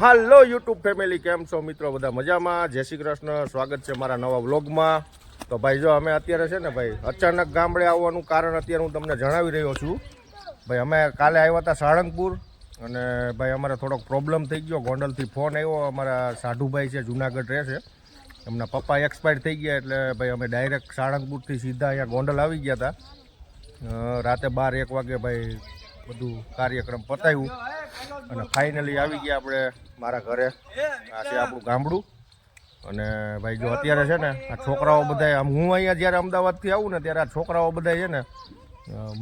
હાલો YouTube family, કેમ છો મિત્રો? બધા મજામાં? જય શ્રી કૃષ્ણ. સ્વાગત છે મારા નવા વ્લોગમાં. તો ભાઈ, જો અમે અત્યારે છે ને ભાઈ, અચાનક ગામડે આવવાનું કારણ અત્યારે હું તમને જણાવી રહ્યો છું. ભાઈ, અમે કાલે આવ્યા હતા સાળંગપુર અને ભાઈ, અમારે થોડોક પ્રોબ્લેમ થઈ ગયો. ગોંડલથી ફોન આવ્યો. અમારા સાઢુભાઈ છે, જુનાગઢ રહે છે. એમના પપ્પા એક્સપાયર થઈ ગયા એટલે ભાઈ, અમે ડાયરેક્ટ સાળંગપુરથી સીધા અહીંયા ગોંડલ આવી ગયા હતા. રાતે બાર એક વાગે ભાઈ બધું કાર્યક્રમ પતાવ્યું અને ફાઇનલી આવી ગયા આપણે મારા ઘરે. આ છે આપણું ગામડું. અને ભાઈ જો અત્યારે છે ને આ છોકરાઓ બધા આમ હું અહીંયા જ્યારે અમદાવાદથી આવું ને ત્યારે આ છોકરાઓ બધા છે ને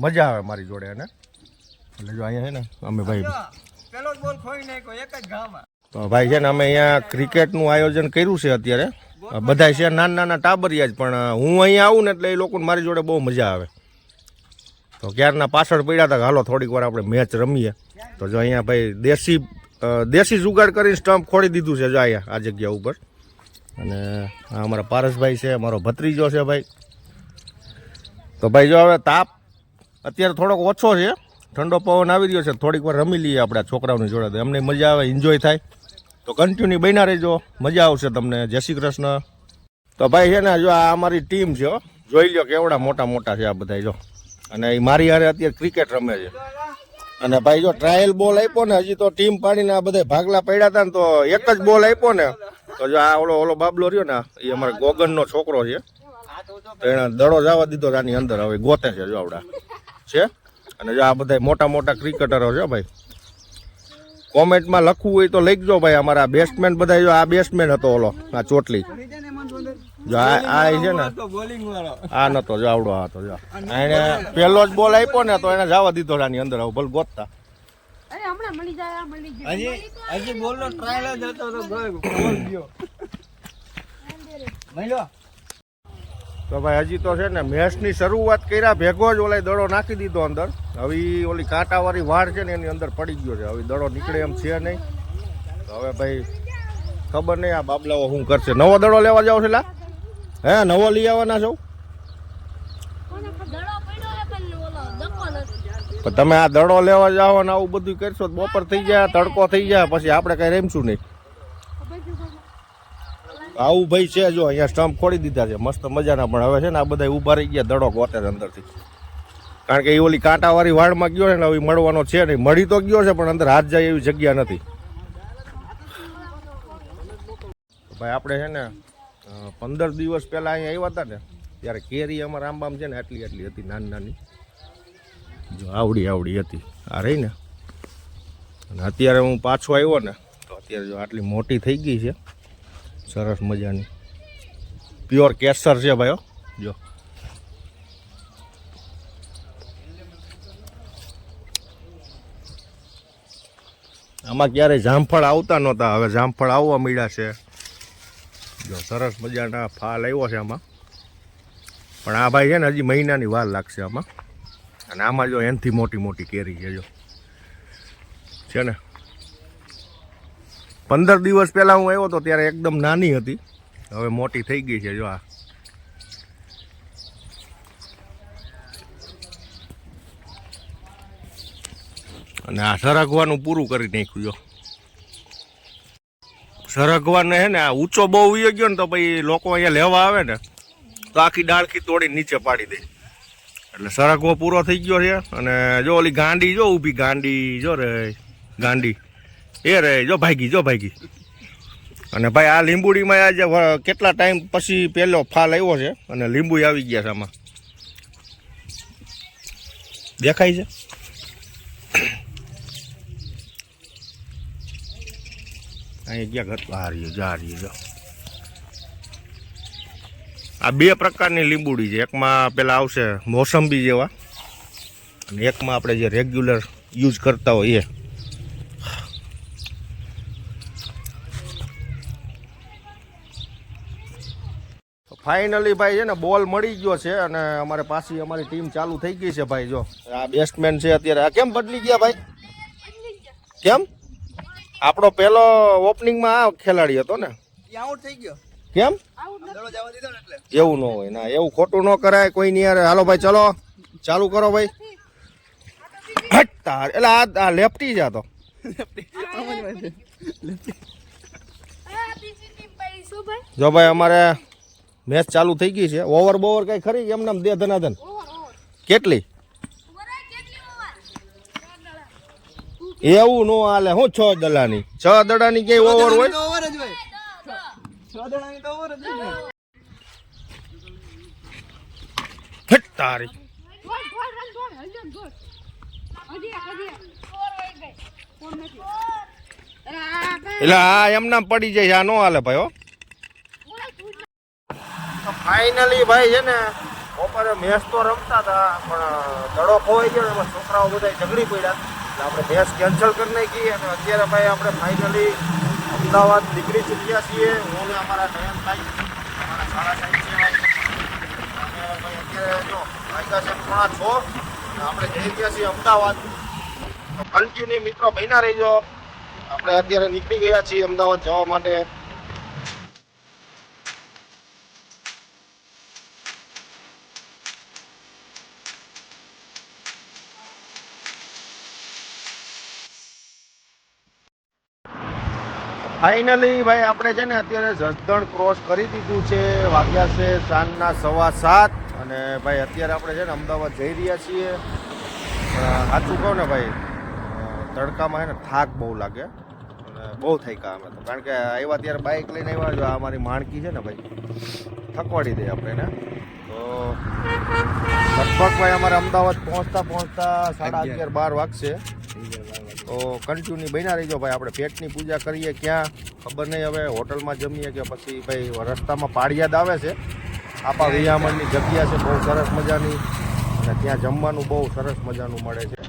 મજા આવે મારી જોડે અને એટલે જો અહીંયા છે ને અમે ભાઈ તો ભાઈ છે ને અમે અહીંયા ક્રિકેટનું આયોજન કર્યું છે અત્યારે. બધા છે નાના નાના ટાબરિયા જ પણ હું અહીંયા આવું ને એટલે એ લોકોને મારી જોડે બહુ મજા આવે. તો ક્યારના પાછળ પડ્યા હતા હાલો થોડીક વાર આપણે મેચ રમીએ. તો જો અહીંયા ભાઈ દેશી દેશી જુગાડ કરીને સ્ટમ્પ ખોડી દીધું છે જો અહીંયા, આ જગ્યા ઉપર. અને આ અમારા પારસભાઈ છે, અમારો ભત્રીજો છે ભાઈ. તો ભાઈ જો હવે તાપ અત્યારે થોડોક ઓછો છે. ઠંડો પવન આવી રહ્યો છે, થોડીક વાર રમી લઈએ આપણા છોકરાઓની જોડે. તો એમને મજા આવે એન્જોય થાય. તો કન્ટિન્યુ બન્યા રહેજો. મજા આવશે તમને. જય શ્રી કૃષ્ણ. તો ભાઈ છે ને, જો આ અમારી ટીમ છે જોઈ લો કેવડા મોટા મોટા છે આ બધા જો. અને એ મારી હારે અત્યારે ક્રિકેટ રમે છે. અને ભાઈ જો ટ્રાયલ બોલ આપ્યો ને, હજી તો ટીમ પાડીને આ બધા ભાગલા પડ્યા હતા ને, તો એક જ બોલ આપ્યો ને, તો જો આ ઓલો ઓલો બાબલો રહ્યો ને એ અમારા ગોગનનો છોકરો છે. તો એને દડો જવા દીધો આની અંદર, હવે ગોતે છે જો આવડા. છે? અને જો આ બધા મોટા મોટા ક્રિકેટરો છે ભાઈ. કોમેન્ટમાં લખવું હોય તો લખજો ભાઈ, અમારા બેસ્ટમેન બધા જો આ બેસ્ટમેન હતો ઓલો, આ ચોટલી. જો આ છે ને બોલિંગ આ નતો જો આવડો આ તો જો. એને પહેલો જ બોલ આપ્યો ને તો એને જવા દીધો આની અંદર આવું ભલે ગોતતા. અરે હમણાં મળી જાય આ મળી જાય. હજી હજી ટ્રાયલ જ હતો તો ગયો. બોલ ગયો. મળ્યો તો ભાઈ હજી તો છે ને મેચની શરૂઆત કર્યા ભેગો જ ઓલા દડો નાખી દીધો અંદર. હવે ઓલી કાંટાવાળી વાડ છે ને એની અંદર પડી ગયો છે. હવે દડો નીકળે એમ છે નહીં. હવે ભાઈ ખબર નહીં આ બાબલાઓ શું કરશે. નવો દડો લેવા જાવ છે લા? હે નવો લઈ આવવાના છો? તમે આ દડો લેવા જાઓ ને આવું બધું કરશો તો બપોર થઈ જાય તડકો થઈ જાય પછી આપણે કઈ રેમશું નહીં. આવું ભાઈ છે જો અહીંયા સ્ટમ્પ ખોડી દીધા છે. મસ્ત મજાના પણ હવે છે ને આ બધા ઊભા રહી ગયા દડો ગોતે અંદરથી. કારણ કે એ ઓલી કાંટાવાળી વાળમાં ગયો છે ને હવે મળવાનો છે નહીં. મળી તો ગયો છે પણ અંદર હાથ જાય એવી જગ્યા નથી. ભાઈ આપણે છે ને પંદર દિવસ પહેલા અહીંયા આવ્યા હતા ને, ત્યારે કેરી અમારા આંબામાં છે ને આટલી આટલી હતી, નાની નાની. જો આવડી આવડી હતી, આ રહી ને. અને અત્યારે હું પાછો આવ્યો ને, તો અત્યારે જો આટલી મોટી થઈ ગઈ છે, સરસ મજાની. પ્યોર કેસર છે ભાઈઓ જો. આમાં ક્યારેય જામફળ આવતા નહોતા, હવે જામફળ આવવા મળ્યા છે. જો, સરસ મજાના ફાલ આવ્યો છે આમાં. પણ આ ભાઈ છે ને હજી મહિનાની વાર લાગશે આમાં. અને આમાં જો એનથી મોટી મોટી કેરી છે, જો. છે ને? પંદર દિવસ પહેલાં હું આવ્યો હતો ત્યારે એકદમ નાની હતી. હવે મોટી થઈ ગઈ છે, જો આ. અને આ સરગવાનું પૂરું કરી નાખ્યું, જો. સરગવાને હે ને આ ઊંચો બહુ ઉયો ગયો ને તો પછી લોકો અહીંયા લેવા આવે ને, તો આખી ડાળખી તોડી નીચે પાડી દે. એટલે સરગવો પૂરો થઈ ગયો છે અને જો ઓલી ગાંડી જો, ઊભી ગાંડી જો રે, ગાંડી. એ રે, જો ભાગી જો ભાગી. અને ભાઈ આ લીંબુડીમાં આજે કેટલા ટાઈમ પછી પહેલો ફાલ આવ્યો છે અને લીંબુ આવી ગયા છે આમાં. દેખાય છે? અહીં ગયા આ રહ્યો જા જો આ બે પ્રકારની લીંબુડી છે. એકમાં પેલા આવશે મોસંબી જેવા અને એકમાં આપણે જે રેગ્યુલર યુઝ કરતા હોઈએ. ફાઇનલી ભાઈ છે ને, બોલ મળી ગયો છે અને અમારે પાછી અમારી ટીમ ચાલુ થઈ ગઈ છે ભાઈ, જો. આ બેસ્ટમેન છે અત્યારે. આ કેમ બદલી ગયા ભાઈ? કેમ? આપણો પહેલો ઓપનિંગમાં આ ખેલાડી હતો ને. આઉટ થઈ ગયો. કેમ? દડો જવા દીધો ને એટલે એવું ન હોય ના એવું ખોટું ન કરાય કોઈ ની યાર હાલો ભાઈ ચલો. ચાલુ કરો ભાઈ. હટ તાર. એટલે આ આ લેફ્ટી જ આ તો. આ બીજી ટીમ પડી શું ભાઈ જો ભાઈ અમારે મેચ ચાલુ થઈ ગઈ છે. ઓવર બોવર કઈ ખરી? એમને દે ધનાધન. ઓવર ઓવર કેટલી વરાય કેટલી ઓવર એવું નો હાલે. હું છ દડાની. છ દડાની કઈ ઓવર હોય? તો ઓવર જ હોય. છ દડાની તો ઓવર જ હોય. ફટ તારી એટલે આ એમના પડી જાય આ નો હાલે ભાઈ હો. ફાઇનલી ભાઈ છે ને બપોરે મેચ તો રમતા હતા પણ દડો ખોવાઈ ગયો એમાં છોકરાઓ બધા ઝઘડી પડ્યા. આપણે મેચ કેન્સલ કરી નાખી અને અત્યારે ભાઈ આપણે ફાઇનલી અમદાવાદ નીકળી ચૂક્યા છીએ. હું ને અમારા નયનભાઈ અમારા સારા સાહેબ છે અત્યારે જો વાગ્યા છે પોણા છ આપણે જઈ ગયા છીએ અમદાવાદ. કન્ટિન્યુ મિત્રો બન્યા રહીજો. આપણે અત્યારે નીકળી ગયા છીએ અમદાવાદ જવા માટે. ફાઇનલી ભાઈ આપણે છે ને અત્યારે જસદણ ક્રોસ કરી દીધું છે. વાગ્યા છે સાંજના સવા સાત અને ભાઈ અત્યારે આપણે છે ને અમદાવાદ જઈ રહ્યા છીએ. સાચું કહું ને ભાઈ તડકામાં છે ને થાક બહુ લાગે. અને બહુ થઈ ગયા અમે તો. કારણ કે આવ્યા ત્યારે બાઇક લઈને આવ્યા જો આ અમારી માણકી છે ને ભાઈ થકવાડી દે આપણે એને તો લગભગ ભાઈ અમારે અમદાવાદ પહોંચતા પહોંચતા સાડા અગિયાર બાર વાગશે. તો કન્ટિન્યુ બન્યા રહીજો ભાઈ. આપણે પેટની પૂજા કરીએ ક્યાં? ખબર નહીં હવે. હોટલમાં જમીએ કે પછી ભાઈ રસ્તામાં પાળિયાદ આવે છે. આપા વિયામણની જગ્યા છે. બહુ સરસ મજાની. અને ત્યાં જમવાનું બહુ સરસ મજાનું મળે છે.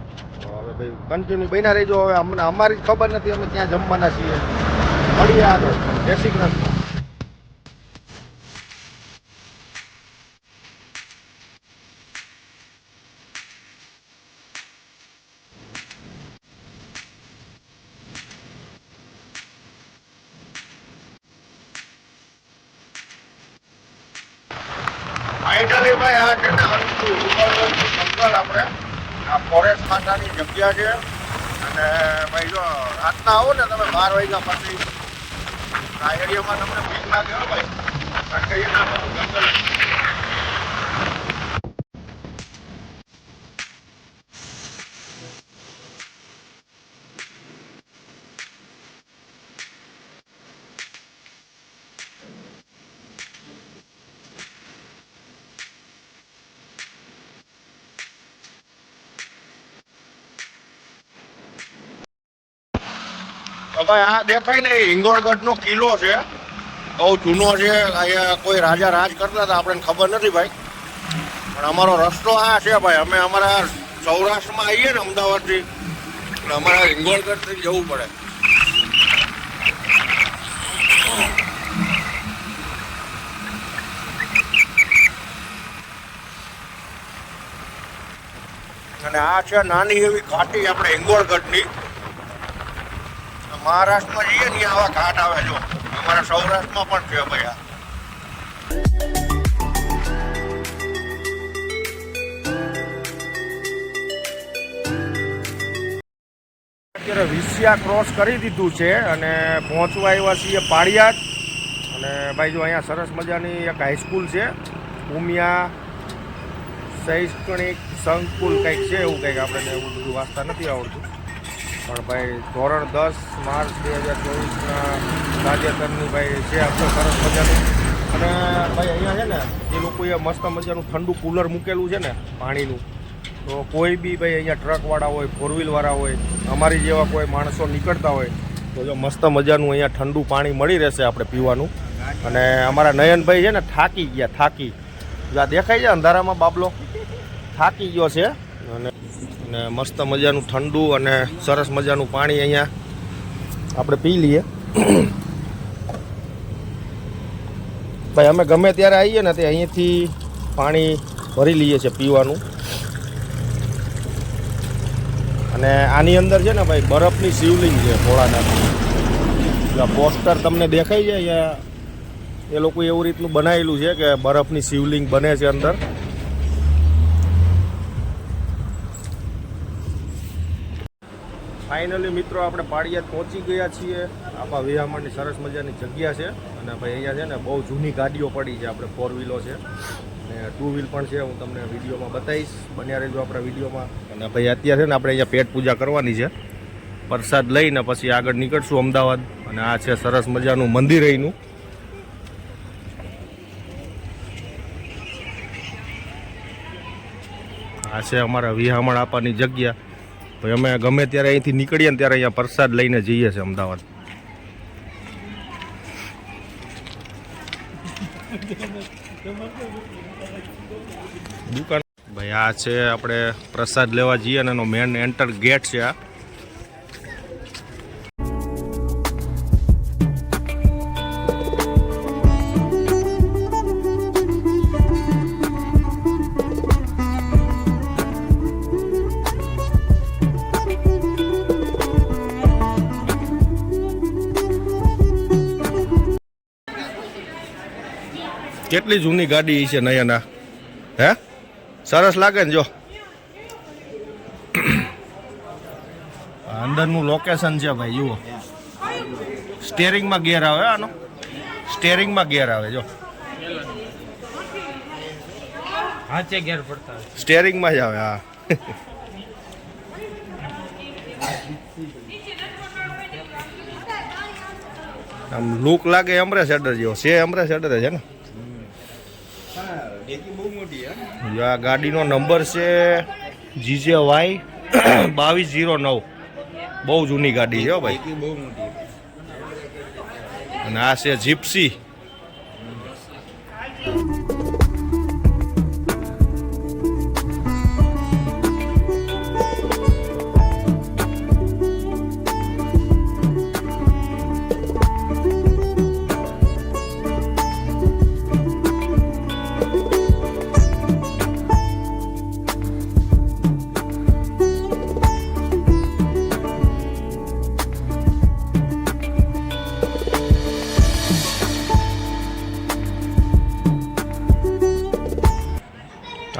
તો હવે ભાઈ કન્ટિન્યુ બન્યા રહીજો. હવે અમને અમારી ખબર નથી અમે ત્યાં જમવાના છીએ. મળીએ આગળ. જય શ્રી કૃષ્ણ. ફાઇનલી આ છે ને આપણે આ ફોરેસ્ટ ખાતાની જગ્યા છે અને ભાઈ જો રાતના આવો ને તમે બાર વાગ્યા પછી આ એરિયામાં તમને ભીખ લાગે ભાઈ. કારણ કે એના બધું જંગલ ભાઈ આ દેખાય ને હિંગોળગઢ કિલ્લો છે. બહુ જૂનો છે. અહીંયા કોઈ રાજા રાજ કરતા હતા, આપણને ખબર નથી ભાઈ. પણ અમારો રસ્તો આ છે ભાઈ. અમે અમારા સૌરાષ્ટ્રમાં આવીએ ને અમદાવાદથી, એટલે અમારે હિંગોળગઢથી જવું પડે. અને આ છે નાની એવી ઘાટી, આપણે હિંગોળગઢની. મહારાષ્ટ્રમાં જઈએ ને આવા ઘાટ આવે જો. અમારા સૌરાષ્ટ્રમાં પણ છે ભાઈ આ. અત્યારે વિસિયા ક્રોસ કરી દીધું છે અને પહોંચવા આવ્યા છીએ પાળિયાદ. અને ભાઈ જો અહીંયા સરસ મજાની એક હાઈસ્કૂલ છે. ઉમિયા શૈક્ષણિક સંકુલ કંઈક છે એવું કંઈક આપણને એવું બધું વાંચતા નથી આવડતું. પણ ભાઈ, ધોરણ દસ માર્ચ બે હજાર ચોવીસના તાજેતરની ભાઈ છે આપણે સરસ મજાનું. અને ભાઈ, અહીંયા છે ને, એ લોકોએ મસ્ત મજાનું ઠંડુ કુલર મૂકેલું છે ને પાણીનું. તો કોઈ બી ભાઈ અહીંયા ટ્રકવાળા હોય ફોર વ્હીલવાળા હોય, અમારી જેવા કોઈ માણસો નીકળતા હોય, તો જો મસ્ત મજાનું અહીંયા ઠંડુ પાણી મળી રહેશે આપણે પીવાનું. અને અમારા નયનભાઈ છે ને, થાકી ગયા, થાકી. આ દેખાય છે અંધારામાં બાબલો? થાકી ગયો છે. અને અને મસ્ત મજાનું ઠંડુ અને સરસ મજાનું પાણી અહીંયા આપણે પી લઈએ. ભાઈ, અમે ગમે ત્યારે આવીએ ને તે અહીંયાથી પાણી ભરી લઈએ છીએ પીવાનું. અને આની અંદર છે ને ભાઈ, બરફની શિવલિંગ છે ભોળાનાથ પોસ્ટર તમને છે અહીંયા એ લોકો એવું રીતનું બનાવેલું છે કે બરફની શિવલિંગ બને છે અંદર. ફાઇનલી મિત્રો આપણે પાળિયાદ પહોંચી ગયા છીએ. આપણા વિહામણની સરસ મજાની જગ્યા છે. અને ભાઈ અહીંયા છે ને બહુ જૂની ગાડીઓ પડી છે, આપણે ફોર વ્હીલો છે. અને ટુ વ્હીલ પણ છે, હું તમને વિડીયોમાં બતાવીશ. બન્યા રહેજો આપણા વિડીયોમાં. અને ભાઈ અત્યારે છે ને આપણે અહીંયા પેટ પૂજા કરવાની છે. પ્રસાદ લઈને પછી આગળ નીકળશું અમદાવાદ. અને આ છે સરસ મજાનું મંદિર અહીંનું. આ છે અમારા વિહામણ આપવાની જગ્યા. તો અમે ગમે ત્યારે અહીંથી નીકળીએ ને ત્યારે અહીંયા પ્રસાદ લઈને જઈએ છીએ અમદાવાદ. દુકાન ભાઈ, આ છે આપણે પ્રસાદ લેવા જઈએ અને એનો મેન એન્ટર ગેટ છે આ. કેટલી જૂની ગાડી છે નયના? હે? સરસ લાગે ને જો. અંદરનું લોકેશન છે ભાઈ જુઓ. સ્ટેરિંગમાં ગેર આવે આનો. સ્ટેરિંગમાં ગેર આવે જો. હાચે પડતા સ્ટેરિંગમાં જ આવે હા. આમ લુક લાગે એમ્બ્રેસેડર જેવો. છે એમ્બ્રેસેડર છે ને? આ ગાડીનો નંબર છે જીજે વાય બાવીસ જીરો નવ. બહુ જૂની ગાડી છે ભાઈ. બહુ મોટી. અને આ છે જીપ્સી.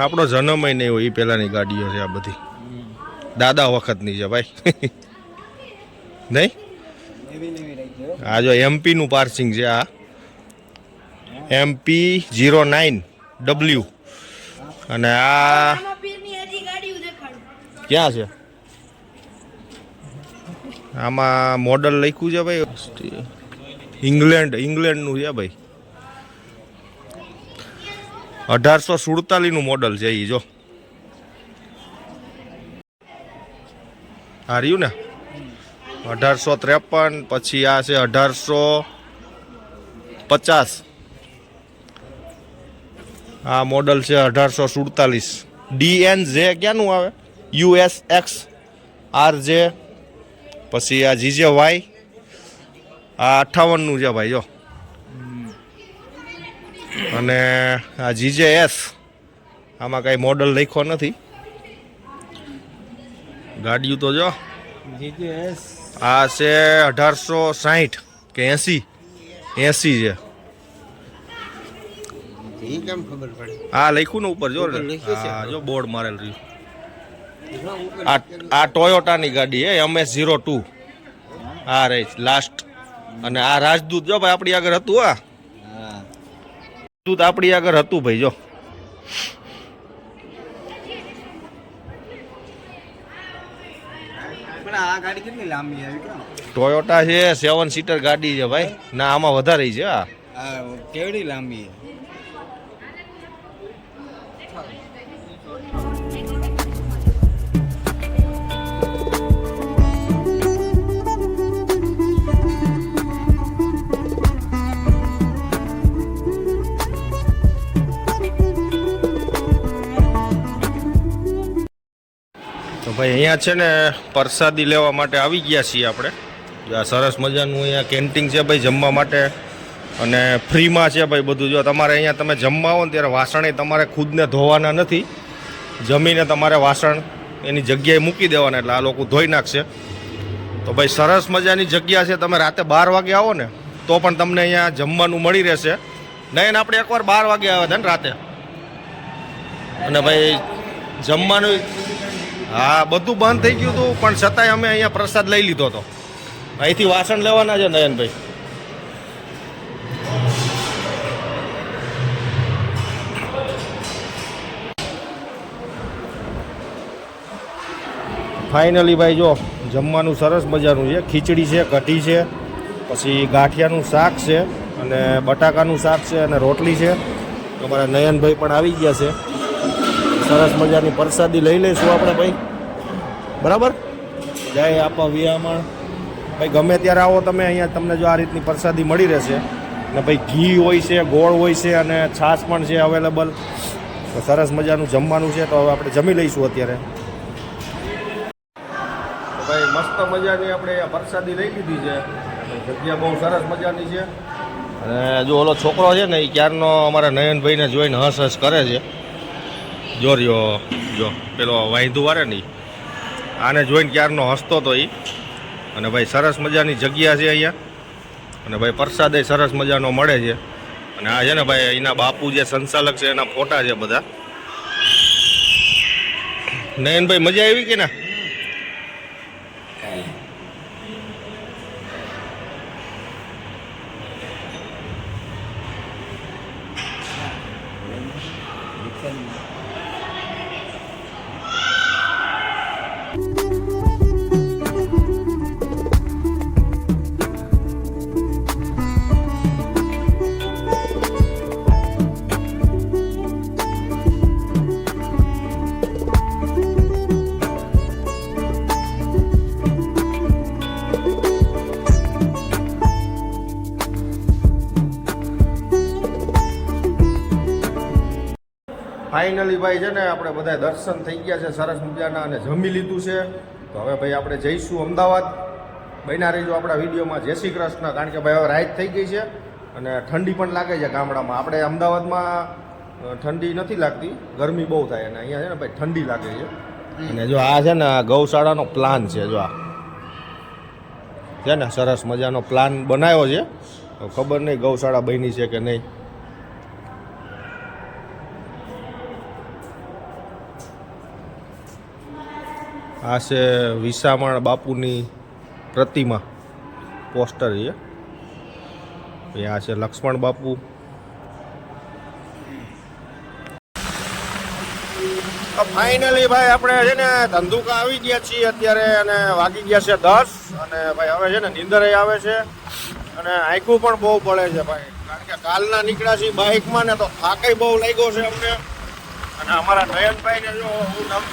આપણો જન્મય નહીં હોય એ પહેલાંની ગાડીઓ છે આ બધી. દાદા વખતની છે ભાઈ. નહીં? આ જો એમપીનું પાર્સિંગ છે આ. MP zero nine W. અને આ ક્યાં છે? આમાં મોડલ લખ્યું છે ભાઈ. ઇંગ્લેન્ડ ઇંગ્લેન્ડનું છે ભાઈ. અઢારસો સુડતાલીસનું મોડલ છે એ જો. આ રહ્યું ને? અઢારસો ત્રેપન, પછી આ છે અઢારસો પચાસ. આ મોડલ છે અઢારસો સુડતાલીસ. ડીએન જે ક્યાંનું આવે? યુએસ એક્સ આર જે પછી આ જીજે વાય આ અઠ્ઠાવનનું છે ભાઈ, જો. અને આ જીજે એસ આમાં કાંઈ મોડલ લખ્યો નથી. ગાડીયું તો જો. જીજીએસ આ છે અઢારસો સાહીઠ કે એંસી? એંસી છે. આ લખ્યું ને ઉપર જો. હા જો બોર્ડ મારેલ રહ્યું. આ ટોયોટાની ગાડી હે એમએસ ઝીરો ટુ આ રહી લાસ્ટ અને આ રાજદૂત જો ભાઈ આપણી આગળ હતું આ હા. રાજદૂત આપણી આગળ હતું ભાઈ જો. ટોયોટા છે સેવન સીટર ગાડી છે ભાઈ. ના આમાં વધારે છે આ કેવડી લાંબી? ભાઈ, અહીંયા છે ને પ્રસાદી લેવા માટે આવી ગયા છીએ આપણે. આ સરસ મજાનું અહીંયા કેન્ટીન છે ભાઈ જમવા માટે. અને ફ્રીમાં છે ભાઈ બધું. જો તમારે અહીંયા તમે જમવા આવો ને ત્યારે વાસણ તમારે ખુદને ધોવાના નથી. જમીને તમારે વાસણ એની જગ્યાએ મૂકી દેવાના એટલે આ લોકો ધોઈ નાખશે. તો ભાઈ સરસ મજાની જગ્યા છે. તમે રાતે બાર વાગે આવો ને તો પણ તમને અહીંયા જમવાનું મળી રહેશે. નહીં આપણે એકવાર બાર વાગે આવ્યા હતા ને રાતે. અને ભાઈ જમવાનું હા, બધું બંધ થઈ ગયું હતું, પણ છતાંય અમે અહીંયા પ્રસાદ લઈ લીધો હતો. અહીંથી વાસણ લેવાના છે નયનભાઈ. ફાઇનલી ભાઈ, જો, જમવાનું સરસ મજાનું છે. ખીચડી છે, કઢી છે, પછી ગાંઠિયાનું શાક છે, અને બટાકાનું શાક છે, અને રોટલી છે. અમારા નયનભાઈ પણ આવી ગયા છે. સરસ મજાની પ્રસાદી લઈ લઈશું આપણે ભાઈ. બરાબર? જય આપા વિયામણ. ભાઈ, ગમે ત્યારે આવો તમે, અહીંયા તમને જો આ રીતની પ્રસાદી મળી રહેશે. ને ભાઈ, ઘી હોય છે, ગોળ હોય છે અને છાશ પણ છે અવેલેબલ સરસ મજાનું જમવાનું છે, તો હવે આપણે જમી લઈશું અત્યારે. ભાઈ, મસ્ત મજાની આપણે પ્રસાદી લઈ લીધી છે. જગ્યા બહુ સરસ મજાની છે. અને જો ઓલો છોકરો છે ને એ ક્યારનો અમારા નયનભાઈને જોઈને હસ હસ કરે છે. જો રહ્યો જો, પેલો વાંધુ વારે ને આને જોઈને ક્યારનો હસતો તો એ અને ભાઈ સરસ મજાની જગ્યા છે અહીંયા. અને ભાઈ પ્રસાદ સરસ મજાનો મળે છે. અને આ છે ને ભાઈ એના બાપુ જે સંચાલક છે એના ફોટા છે બધા. નયનભાઈ, મજા આવી કે ના? ફાઇનલી છે ને, આપણે બધા દર્શન થઈ ગયા છે સરસ મજાના અને જમી લીધું છે. તો હવે ભાઈ આપણે જઈશું અમદાવાદ. બન્યા રહીજો આપણા વિડીયોમાં. જય શ્રી કૃષ્ણ. કારણ કે ભાઈ હવે રાત થઈ ગઈ છે અને ઠંડી પણ લાગે છે ગામડામાં. આપણે અમદાવાદમાં ઠંડી નથી લાગતી. ગરમી બહુ થાય અને અહીંયા છે ને ભાઈ ઠંડી લાગે છે. અને જો આ છે ને ગૌશાળાનો પ્લાન છે, જો આ. છે ને, સરસ મજાનો પ્લાન બનાવ્યો છે. ખબર નહીં ગૌશાળા બની છે કે નહીં. આ છે વિસામણ બાપુની પ્રતિમા. પોસ્ટર છે. આ છે લક્ષ્મણ બાપુ. ફાઇનલી ભાઈ આપણે છે ને ધંધુકા આવી ગયા છીએ અત્યારે અને વાગી ગયા છે દસ અને ભાઈ હવે છે ને નીંદરે આવે છે અને આંખું પણ બહુ પડે છે ભાઈ. કારણ કે કાલના નીકળ્યા છીએ બાઇકમાં ને તો થાકે બહુ લાગ્યો છે અમને. અને અમારા નયનભાઈ ને જો હું નામ